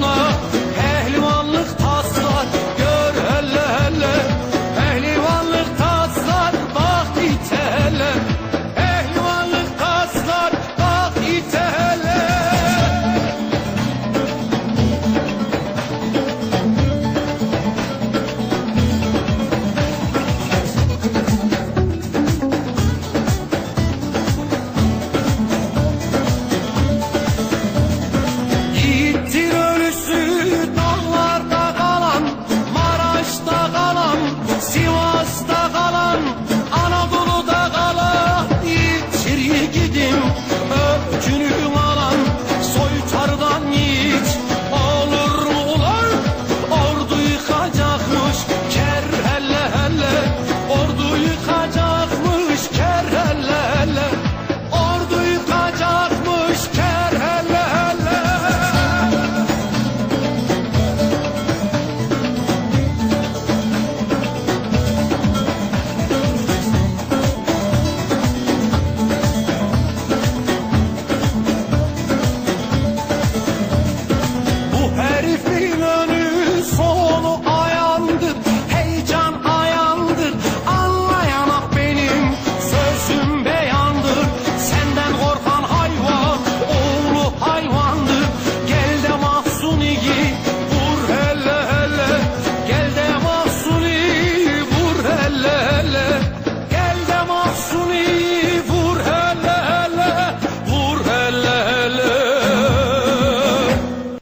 Bununla ehlimanlık perdeu